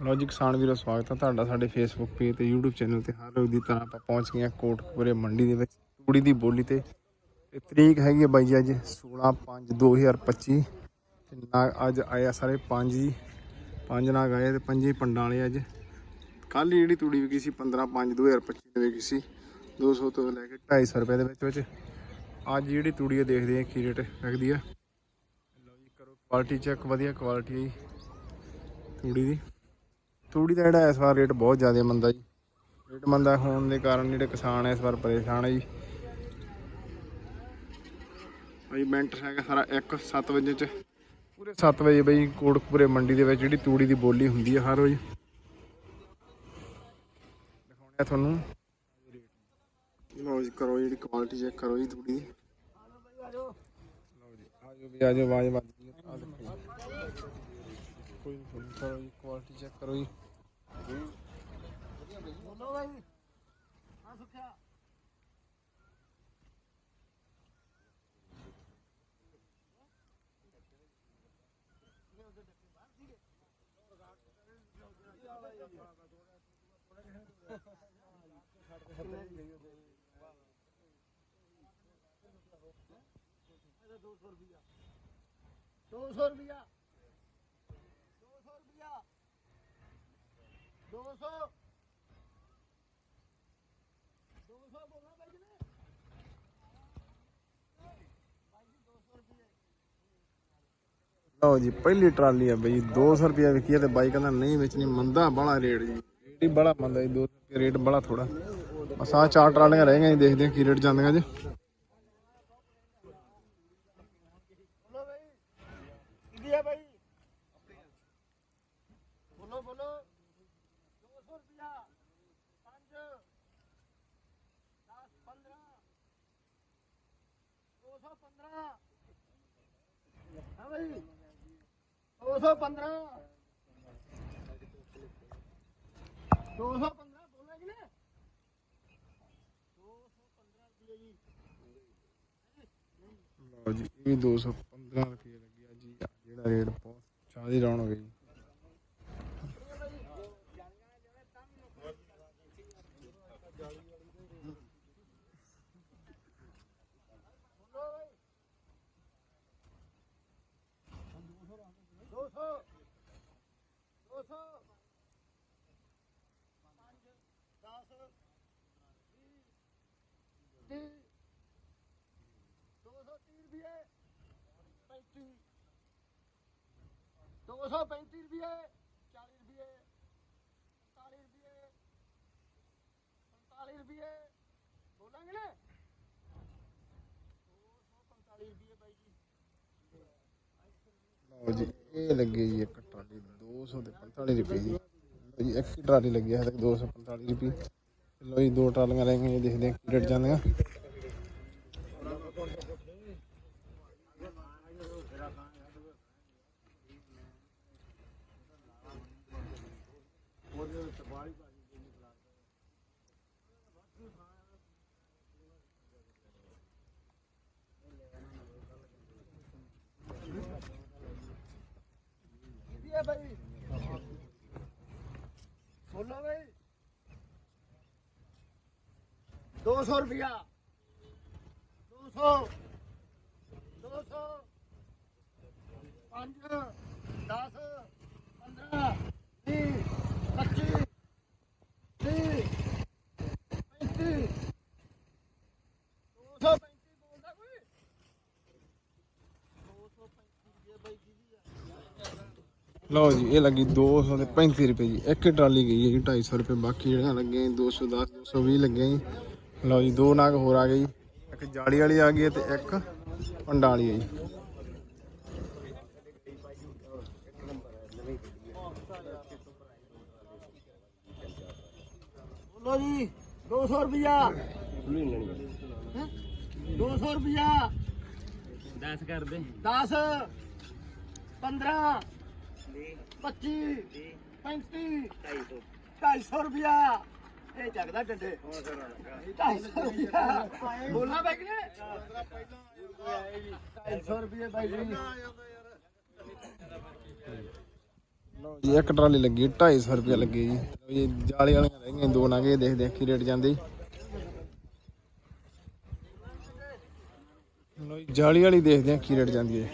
ਲਓ ਜੀ, ਕਿਸਾਨ ਵੀਰੋ, ਸਵਾਗਤ ਹੈ ਤੁਹਾਡਾ ਸਾਡੇ ਫੇਸਬੁੱਕ ਪੇਜ ਤੇ, YouTube ਚੈਨਲ ਤੇ। ਹਰ ਰੋਜ਼ ਦੀ ਤਰ੍ਹਾਂ ਆਪਾਂ ਪਹੁੰਚ ਗਏ ਹਾਂ ਕੋਟਕਪੂਰੇ ਮੰਡੀ ਦੇ ਵਿੱਚ, ਤੂੜੀ ਦੀ ਬੋਲੀ ਤੇ। ਤੇ ਤਰੀਕ ਹੈਗੀ ਹੈ ਬਾਈ ਜੀ, ਅੱਜ 16 5 2025 ਤੇ ਨਾਗ ਅੱਜ ਆਇਆ ਸਾਰੇ ਪੰਜ ਜੀ। ਪੰਜ ਨਾਗ ਆਏ ਤੇ ਪੰਜੇ ਪੰਡਾਂ ਵਾਲੇ ਅੱਜ। ਕੱਲ ਜਿਹੜੀ ਤੂੜੀ ਵਿਕੀ ਸੀ 15 5 2025 ਦੇ ਵਿਕੀ ਸੀ 200 ਤੋਂ ਲੈ ਕੇ 250 ਰੁਪਏ ਦੇ ਵਿੱਚ ਵਿੱਚ। ਅੱਜ ਜਿਹੜੀ ਤੂੜੀ ਹੈ ਦੇਖਦੇ ਹਾਂ ਕੀ ਰੇਟ ਵਿਕਦੀ ਆ। ਲਓ ਜੀ, ਕਰੋ ਕੁਆਲਿਟੀ ਚੈੱਕ ਵਧੀਆ ਕੁਆਲਿਟੀ ਹੈ ਜੀ, ਤੂੜੀ ਦੀ। ਤੂੜੀ ਦਾ ਜਿਹੜਾ ਇਸ ਵਾਰ ਰੇਟ ਬਹੁਤ ਜ਼ਿਆਦਾ ਮੰਦਾ ਜੀ। ਰੇਟ ਮੰਦਾ ਹੋਣ ਦੇ ਕਾਰਨ ਜਿਹੜੇ ਕਿਸਾਨ ਇਸ ਵਾਰ ਪਰੇਸ਼ਾਨ ਹੈ ਜੀ। ਬਈ ਮਿੰਟ ਹੈਗਾ ਸਾਰਾ 1 7 ਵਜੇ ਚ। ਪੂਰੇ 7 ਵਜੇ ਬਈ ਕੋਟਕਪੂਰੇ ਮੰਡੀ ਦੇ ਵਿੱਚ ਜਿਹੜੀ ਤੂੜੀ ਦੀ ਬੋਲੀ ਹੁੰਦੀ ਹੈ ਹਰ ਰੋਜ਼। ਦਿਖਾਉਣੇ ਤੁਹਾਨੂੰ। ਲਓ ਜੀ, ਕਰੋ ਜਿਹੜੀ ਕੁਆਲਿਟੀ ਚੈੱਕ ਕਰੋ ਜੀ ਤੂੜੀ ਦੀ। ਲਓ ਜੀ ਆਜੋ ਵੀ ਆਜੋ ਆਵਾਜ਼ ਵੱਜਦੀ ਹੈ ਕੋਈ ਨਹੀਂ ਕਰੋ ਜੀ ਕੁਆਲਿਟੀ ਚੈੱਕ ਕਰੋ ਜੀ। दो सौ रुपया दो ਲਓ ਜੀ, ਪਹਿਲੀ ਟਰਾਲੀ ਆ ਬਈ 200 ਰੁਪਏ ਵਿਕੀ ਤੇ ਬਾਈ ਕਹਿੰਦਾ ਨਹੀਂ ਵੇਚਣੀ ਮੰਦਾ ਬੜਾ ਰੇਟ ਜੀ। ਰੇਟ ਹੀ ਬੜਾ ਮੰਦਾ ਜੀ 200 ਰੁਪਏ ਰੇਟ ਬੜਾ ਥੋੜਾ ਬਸ ਚਾਰ ਟਰਾਲੀਆਂ ਰਹਿ ਗਈਆਂ ਜੀ, ਦੇਖਦੇ ਆ ਕੀ ਰੇਟ ਜਾਂਦੀਆਂ ਜੀ। 215 215 ਬੋਲਿਆ ਜੀ ਰੁਪਏ ਇਹ 215 ਰੁਪਏ ਲੱਗਿਆ ਜੀ। ਜਿਹੜਾ ਰੇਟ ਬਹੁਤ ਜ਼ਿਆਦਾ ਡਾਊਨ ਜੀ। 35 230 ਰੁਪਏ 35 235 45 ਰੁਪਏ ਬੋਲਾਂਗੇ? ਜੀ। ਇਹ ਲੱਗੇ ਇੱਕ ਟਰਾਲੀ 245 ਰੁਪਏ ਜੀ। ਇੱਕ ਟਰਾਲੀ ਲੱਗੀ ਹੈ ਹਰ 245 ਰੁਪਏ ਲੋ ਜੀ ਦੋ ਟਰਾਲੀਆਂ ਲੈ ਗਈਆਂ ਦੇਖਦੇ ਹਾਂ ਕਿਹੜੇ ਜਾਂਦੀਆਂ ਉਹਦੇ ਤੇ 200 ਰੁਪਿਆ 200 200 5 ਲਓ ਜੀ, ਇਹ ਲੱਗੀ 235 ਰੁਪਏ ਜੀ। ਇੱਕ ਟਰਾਲੀ ਗਈ ਹੈ ਜੀ 250 ਰੁਪਏ ਬਾਕੀ ਜਿਹੜਾ ਲੱਗੇ 210 220 ਲੱਗੇ ਜੀ। ਲੋ ਜੀ ਦੋ ਨਾਗ ਹੋਰ ਆ ਗਏ ਜੀ। ਇੱਕ ਜਾਲੀ ਵਾਲੀ ਆ ਗਈ ਤੇ ਇੱਕ ਪੰਡਾਲੀ ਆ ਜੀ। ਲੋ ਜੀ 200 ਰੁਪਿਆ 200 ਰੁਪਿਆ 10 ਕਰ ਦੇ। 10 15 25 35 250 250 ਰੁਪਿਆ ਡੰਡੇ 250 ਰੁਪਿਆ ਬੋਲਣਾ ਬੈਗ ਨੇ 250 ਰੁਪਏ ਬਾਈ ਜੀ। ਲਓ ਜੀ ਇੱਕ ਟਰਾਲੀ ਲੱਗੀ 250 ਰੁਪਏ ਲੱਗੀ ਜੀ। ਲਓ ਜੀ ਜਾਲੀ ਵਾਲੀਆਂ ਰਹਿ ਗਈਆਂ ਦੋ ਨਾਗੇ ਦੇਖਦੇ ਆ ਕੀ ਰੇਟ ਜਾਂਦੇ ਲਓ ਜੀ ਜਾਲੀ ਵਾਲੀ ਦੇਖਦੇ ਆ ਕੀ ਰੇਟ ਜਾਂਦੀ ਹੈ।